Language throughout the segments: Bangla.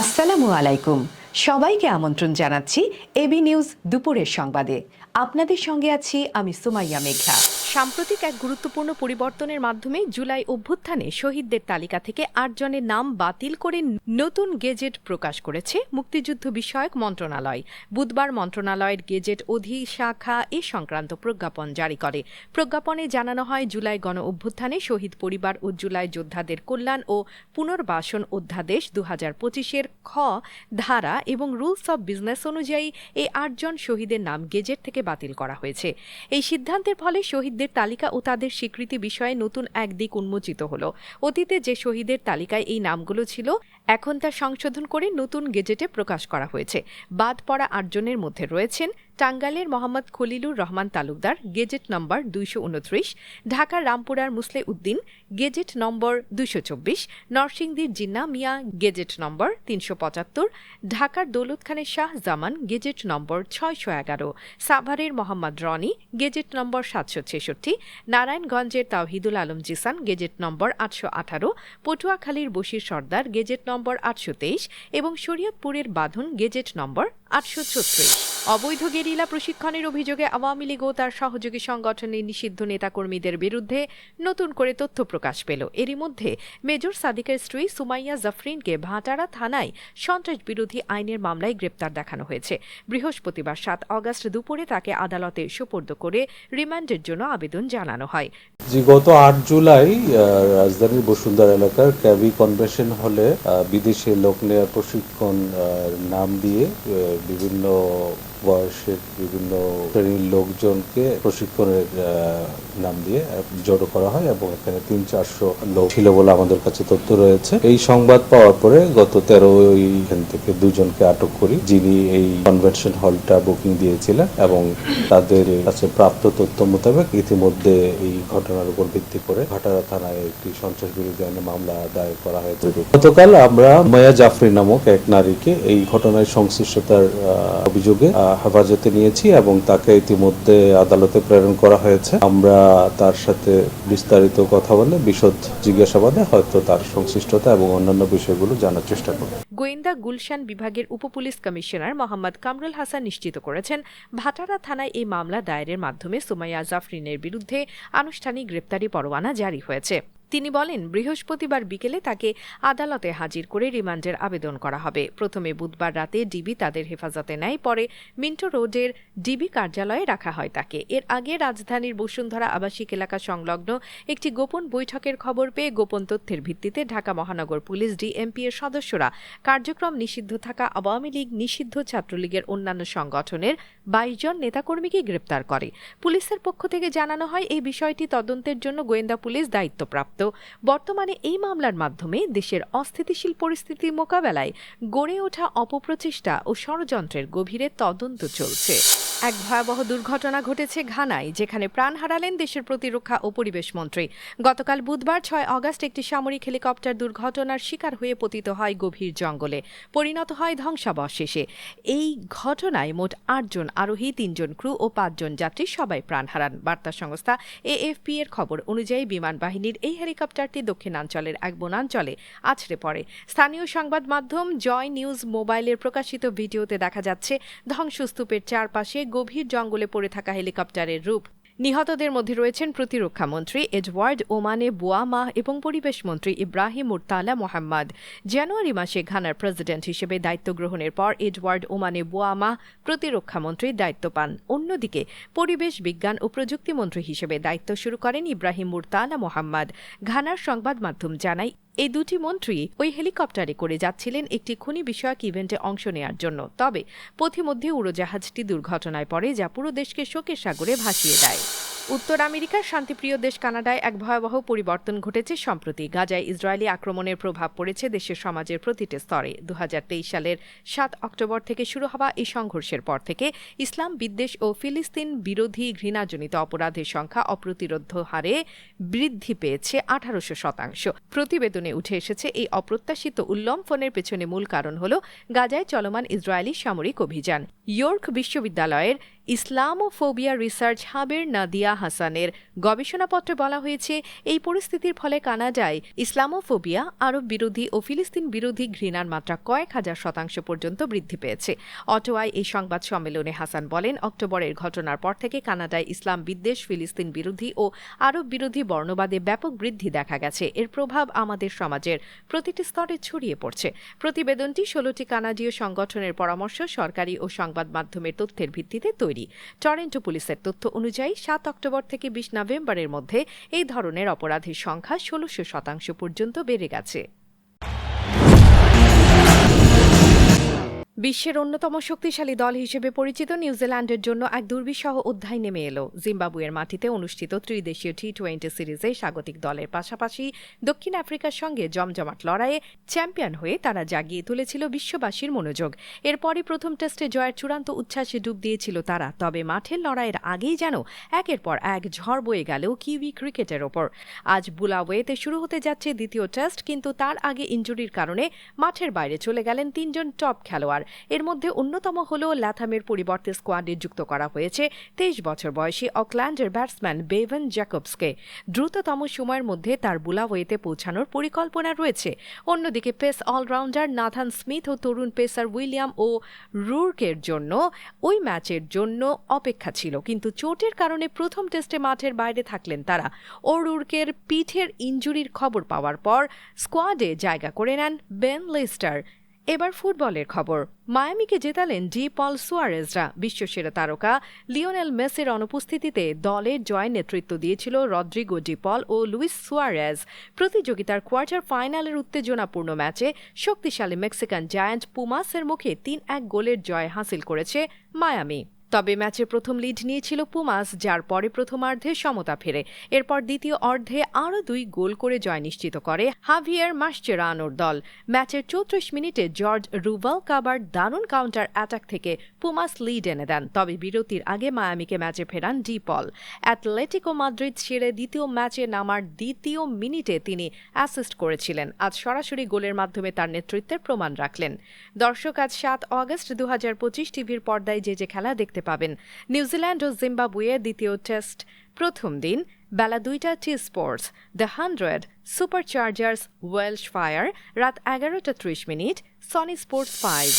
আসসালামু আলাইকুম। সবাইকে আমন্ত্রণ জানাচ্ছি এবি নিউজ দুপুরের সংবাদে। আপনাদের সঙ্গে আছি আমি সুমাইয়া মেঘা সাম্প্রতিক এক গুরুত্বপূর্ণ পরিবর্তনের মাধ্যমে জুলাই অভ্যুত্থানে শহীদদের তালিকা থেকে আটজনের নাম বাতিল করে নতুন গেজেট প্রকাশ করেছে মুক্তিযুদ্ধ বিষয়ক মন্ত্রণালয়। বুধবার মন্ত্রণালয়ের গেজেট অধিশাখা এ সংক্রান্ত প্রজ্ঞাপন জারি করে। প্রজ্ঞাপনে জানানো হয়, জুলাই গণ অভ্যুত্থানে শহীদ পরিবার ও জুলাই যোদ্ধাদের কল্যাণ ও পুনর্বাসন অধ্যাদেশ দু হাজার পঁচিশের খ ধারা এবং রুলস অব বিজনেস অনুযায়ী এই আটজন শহীদের নাম গেজেট থেকে বাতিল করা হয়েছে। এই সিদ্ধান্তের ফলে শহীদদের তালিকা ও তাদের স্বীকৃতি বিষয়ে নতুন এক দিক উন্মোচিত হল। অতীতে যে শহীদের তালিকায় এই নামগুলো ছিল, এখন তা সংশোধন করে নতুন গেজেটে প্রকাশ করা হয়েছে। বাদ পড়া আটজনের মধ্যে রয়েছেন টাঙ্গাইলের মোহাম্মদ খলিলুর রহমান তালুকদার, গেজেট নম্বর দুইশো উনত্রিশ, ঢাকার রামপুরার মুসলে উদ্দিন, গেজেট নম্বর দুইশো চব্বিশ, নরসিংদীর জিন্না মিয়া, গেজেট নম্বর তিনশো পঁচাত্তর, ঢাকার দৌলত খানের শাহ জামান, গেজেট নম্বর ছয়শো এগারো, সাভারের মোহাম্মদ রনি, গেজেট নম্বর সাতশো ছেষট্টি, নারায়ণগঞ্জের তাওহিদুল আলম জিসান, গেজেট নম্বর আটশো আঠারো, পটুয়াখালীর বশির সর্দার, গেজেট নম্বর আটশো তেইশ এবং শরীয়তপুরের বাঁধন, গেজেট নম্বর আটশো ছত্রিশ। অবৈধ গেরিলা প্রশিক্ষণের অভিযোগে আওয়ামী লীগ ও তার সহযোগী সংগঠনের নিষিদ্ধ নেতাকর্মীদের বিরুদ্ধে নতুন করে তথ্য প্রকাশ পেল। এরই মধ্যে মেজর সাদিকের স্ত্রী সুমাইয়া জাফরিনকে ভাটারা থানায় সন্ত্রাস বিরোধী আইনের মামলায় গ্রেপ্তার দেখানো হয়েছে। বৃহস্পতিবার সাত অগস্ট দুপুরে তাকে আদালতে সোপর্দ করে রিমান্ডের জন্য আবেদন জানানো হয়। গত আট জুলাই রাজধানীর বসুন্ধরা এলাকার ক্যাবি কনভেনশন হলে বিদেশে লোক নেওয়ার প্রশিক্ষণ নাম দিয়ে বিভিন্ন বয়সের বিভিন্ন শ্রেণির লোকজনকে প্রশিক্ষণের নাম দিয়ে জড়ো করা হয় এবং এখানে তিন চারশো লোক ছিল বলে আমাদের কাছে তথ্য রয়েছে। এই সংবাদ পাওয়ার পরে গত তেরোই এখান থেকে দুজনকে আটক করি, যিনি এই কনভেনশন হলটা বুকিং দিয়েছিলেন এবং তাদের কাছে প্রাপ্ত তথ্য মোতাবেক ইতিমধ্যে এই ঘটনার উপর ভিত্তি করে ভাটারা থানায় একটি সন্ত্রাস বিরোধী আইনে মামলা দায়ের করা হয়েছে। গতকাল আমরা মায়া জাফরি নামক এক নারীকে এই ঘটনায় সংশ্লিষ্টতার অভিযোগে হেফাজতে নিয়েছি এবং তাকে ইতিমধ্যে আদালতে প্রেরণ করা হয়েছে। আমরা তার সাথে বিস্তারিত কথা বলে বিশদ জিজ্ঞাসাবাদে হয়তো তার সংশ্লিষ্টতা এবং অন্যান্য বিষয়গুলো জানার চেষ্টা করব। গোয়েন্দা গুলশান বিভাগের উপপুলিশ কমিশনার মোহাম্মদ কামরুল হাসান নিশ্চিত করেছেন, ভাটারা থানায় এই মামলা দায়েরের মাধ্যমে সুমাইয়া জাফরিনের বিরুদ্ধে আনুষ্ঠানিক গ্রেপ্তারি পরোয়ানা জারি হয়েছে। তিনি বলেন, বৃহস্পতিবার বিকেলে তাকে আদালতে হাজির করে রিমান্ডের আবেদন করা হবে। প্রথমে বুধবার রাতে ডিবি তাদের হেফাজতে নেয়, পরে মিন্টো রোডের ডিবি কার্যালয়ে রাখা হয় তাকে। এর আগে রাজধানীর বসুন্ধরা আবাসিক এলাকা সংলগ্ন একটি গোপন বৈঠকের খবর পেয়ে গোপন তথ্যের ভিত্তিতে ঢাকা মহানগর পুলিশ ডিএমপি এর সদস্যরা কার্যক্রম নিষিদ্ধ থাকা আওয়ামী লীগ নিষিদ্ধ ছাত্রলীগের অন্যান্য সংগঠনের বাইশ জন নেতাকর্মীকে গ্রেপ্তার করে। পুলিশের পক্ষ থেকে জানানো হয়, এই বিষয়টি তদন্তের জন্য গোয়েন্দা পুলিশ দায়িত্বপ্রাপ্ত। বর্তমানে এই মামলার মাধ্যমে দেশের অস্থিতিশীল পরিস্থিতি মোকাবেলায় গড়ে ওঠা অপপ্রচেষ্টা ও ষড়যন্ত্রের গভীরে তদন্ত চলছে। এক ভয়াবহ দুর্ঘটনা ঘটেছে ঘানায়, যেখানে প্রাণ হারালেন দেশের প্রতিরক্ষা ও পরিবেশ মন্ত্রী। গতকাল বুধবার ছয় অগস্ট একটি সামরিক হেলিকপ্টার দুর্ঘটনার শিকার হয়ে পতিত হয় গভীর জঙ্গলে। পরিণত হয় ধ্বংসাবশেষে। এই ঘটনায় মোট আটজন আরোহী তিনজন ক্রু ও পাঁচজন যাত্রী সবাই প্রাণ হারান। বার্তা সংস্থা এএফপি এর খবর অনুযায়ী বিমান বাহিনীর এই হেলিকপ্টারটি দক্ষিণাঞ্চলের এক বনাঞ্চলে আছড়ে পড়ে। স্থানীয় সংবাদ মাধ্যম জয় নিউজ মোবাইলের প্রকাশিত ভিডিওতে দেখা যাচ্ছে, ধ্বংসস্তূপের চারপাশে গভীর জঙ্গলে পড়ে থাকা হেলিকপ্টারের রূপ। নিহতদের মধ্যে রয়েছেন প্রতিরক্ষা মন্ত্রী এডওয়ার্ড ওমানে বুয়ামা এবং পরিবেশ মন্ত্রী ইব্রাহিম মুরতালা মোহাম্মদ। জানুয়ারি মাসে ঘানার প্রেসিডেন্ট হিসেবে দায়িত্ব গ্রহণের পর এডওয়ার্ড ওমানে বুয়ামা প্রতিরক্ষামন্ত্রীর দায়িত্ব পান। অন্যদিকে পরিবেশ বিজ্ঞান ও প্রযুক্তি মন্ত্রী হিসেবে দায়িত্ব শুরু করেন ইব্রাহিম মুরতালা মোহাম্মদ। ঘানার সংবাদ মাধ্যম জানায় এই দুটি মন্ত্রী ওই হেলিকপ্টারে করে যাচ্ছিলেন একটি খনি বিষয়ক ইভেন্টে অংশ নেওয়ার জন্য। তবে পথিমধ্যে উড়োজাহাজটি দুর্ঘটনায় পড়ে যা পুরো দেশকে শোকের সাগরে ভাসিয়ে দেয়। উত্তর আমেরিকার শান্তিপ্রিয় দেশ কানাডায় এক ভয়াবহ পরিবর্তন ঘটেছে সম্প্রতি। গাজায় ইসরায়েলি আক্রমণের প্রভাব পড়েছে দেশের সমাজের প্রতিটি স্তরে। দু হাজার তেইশ সালের সাত অক্টোবর থেকে শুরু হওয়া এই সংঘর্ষের পর থেকে ইসলাম বিদ্বেষ ও ফিলিস্তিন বিরোধী ঘৃণাজনিত অপরাধের সংখ্যা অপ্রতিরোধ হারে বৃদ্ধি পেয়েছে আঠারোশো শতাংশ। প্রতিবেদনে উঠে এসেছে এই অপ্রত্যাশিত উল্লম্ফনের পেছনে মূল কারণ হল গাজায় চলমান ইসরায়েলি সামরিক অভিযান। ইয়র্ক বিশ্ববিদ্যালয়ের ইসলামোফোবিয়া রিসার্চ হাবের নাদিয়া হাসানের গবেষণাপত্রে বলা হয়েছে, এই পরিস্থিতির ফলে কানাডায় ইসলামোফোবিয়া আরব বিরোধী ও ফিলিস্তিন বিরোধী ঘৃণার মাত্রা কয়েক হাজার শতাংশ পর্যন্ত বৃদ্ধি পেয়েছে। অটোয়ায় এই সংবাদ সম্মেলনে হাসান বলেন, অক্টোবরের ঘটনার পর থেকে কানাডায় ইসলাম বিদ্বেষ, ফিলিস্তিন বিরোধী ও আরব বিরোধী বর্ণবাদে ব্যাপক বৃদ্ধি দেখা গেছে। এর প্রভাব আমাদের সমাজের প্রতিটি স্তরে ছড়িয়ে পড়ছে। প্রতিবেদনটি ষোলোটি কানাডীয় সংগঠনের পরামর্শ, সরকারি ও সংবাদ মাধ্যমের তথ্যের ভিত্তিতে তৈরি টরেন্টো পুলিশের তথ্য অনুযায়ী সাত অক্টোবর থেকে বিশ নভেম্বরের মধ্যে এই ধরনের অপরাধের সংখ্যা ষোলোশো শতাংশ পর্যন্ত বেড়ে গেছে। বিশ্বের অন্যতম শক্তিশালী দল হিসেবে পরিচিত নিউজিল্যান্ডের জন্য এক দুর্বিষহ অধ্যায় নেমে এলো। জিম্বাবুয়ের মাটিতে অনুষ্ঠিত ত্রিদেশীয় টি টোয়েন্টি সিরিজে স্বাগতিক দলের পাশাপাশি দক্ষিণ আফ্রিকার সঙ্গে জমজমাট লড়াইয়ে চ্যাম্পিয়ন হয়ে তারা জাগিয়ে তুলেছিল বিশ্ববাসীর মনোযোগ। এরপরই প্রথম টেস্টে জয়ের চূড়ান্ত উচ্ছ্বাসে ডুব দিয়েছিল তারা, তবে মাঠের লড়াইয়ের আগেই যেন একের পর এক ঝড় বয়ে গেল কিউই ক্রিকেটের ওপর। আজ বুলাওয়েতে শুরু হতে যাচ্ছে দ্বিতীয় টেস্ট, কিন্তু তার আগে ইঞ্জুরির কারণে মাঠের বাইরে চলে গেলেন তিনজন টপ খেলোয়াড়। এর মধ্যে অন্যতম হল ল্যাথামের পরিবর্তে স্কোয়াডে যুক্ত করা হয়েছে। তেইশ বছর বয়সী অকল্যান্ডের ব্যাটসম্যান বেভেন জ্যাকবসকে দ্রুততম সময়ের মধ্যে তার বুলাওয়েতে পৌঁছানোর পরিকল্পনা রয়েছে। অন্যদিকে পেস অলরাউন্ডার নাথান স্মিথ ও তরুণ পেসার উইলিয়াম ও রুর্কের জন্য ওই ম্যাচের জন্য অপেক্ষা ছিল। কিন্তু চোটের কারণে প্রথম টেস্টে মাঠের বাইরে থাকলেন তারা। ও রুর্কের পিঠের ইঞ্জুরির খবর পাওয়ার পর স্কোয়াডে জায়গা করে নেন বেন লেস্টার। এবার ফুটবলের খবর। মায়ামিকে জেতালেন ডি পল সুয়ারেজরা। বিশ্বসেরা তারকা লিওনেল মেসের অনুপস্থিতিতে দলের জয় নেতৃত্ব দিয়েছিল রদ্রিগো ডি পল ও লুইস সুয়ারেজ। প্রতিযোগিতার কোয়ার্টার ফাইনালের উত্তেজনাপূর্ণ ম্যাচে শক্তিশালী মেক্সিকান জায়ান্ট পুমাসের মুখে তিন এক গোলের জয় হাসিল করেছে মায়ামি। তবে ম্যাচের প্রথম লিড নিয়েছিল পুমাস, যার পরে প্রথমার্ধে সমতা ফেরে। এরপর দ্বিতীয় অর্ধে আরও দুই গোল করে জয় নিশ্চিত করে হাভিয়ার মাসচেরানোর দল। ম্যাচের চৌত্রিশ মিনিটে জর্জ রুভাল কাবার দারুণ কাউন্টার অ্যাটাক থেকে পুমাস লিড এনে দেন, তবে বিরতির আগে মায়ামিকে ম্যাচে ফেরান ডি পল। অ্যাটলেটিকো মাদ্রিদ সেরে দ্বিতীয় ম্যাচে নামার দ্বিতীয় মিনিটে তিনি অ্যাসিস্ট করেছিলেন। আজ সরাসরি গোলের মাধ্যমে তার নেতৃত্বের প্রমাণ রাখলেন। দর্শক, আজ সাত অগস্ট দু হাজার পঁচিশ টিভির পর্দায় যে যে খেলা দেখতে পাবেন। নিউজিল্যান্ড ও জিম্বাবুয়ে দ্বিতীয় টেস্ট প্রথম দিন, বেলা দুইটা T Sports, the Hundred Super Chargers Welsh Fire, রাত এগারোটা ত্রিশ মিনিট, সনি স্পোর্টস ফাইভ।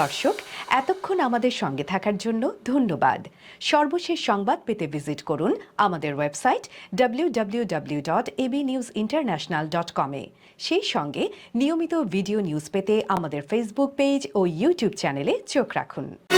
দর্শক, এতক্ষণ আমাদের সঙ্গে থাকার জন্য ধন্যবাদ। সর্বশেষ সংবাদ পেতে ভিজিট করুন আমাদের website www.abnewsinternational.com dot AB news international dot কমে। সেই সঙ্গে নিয়মিত ভিডিও নিউজ পেতে আমাদের ফেসবুক পেজ ও ইউটিউব চ্যানেলে চোখ রাখুন।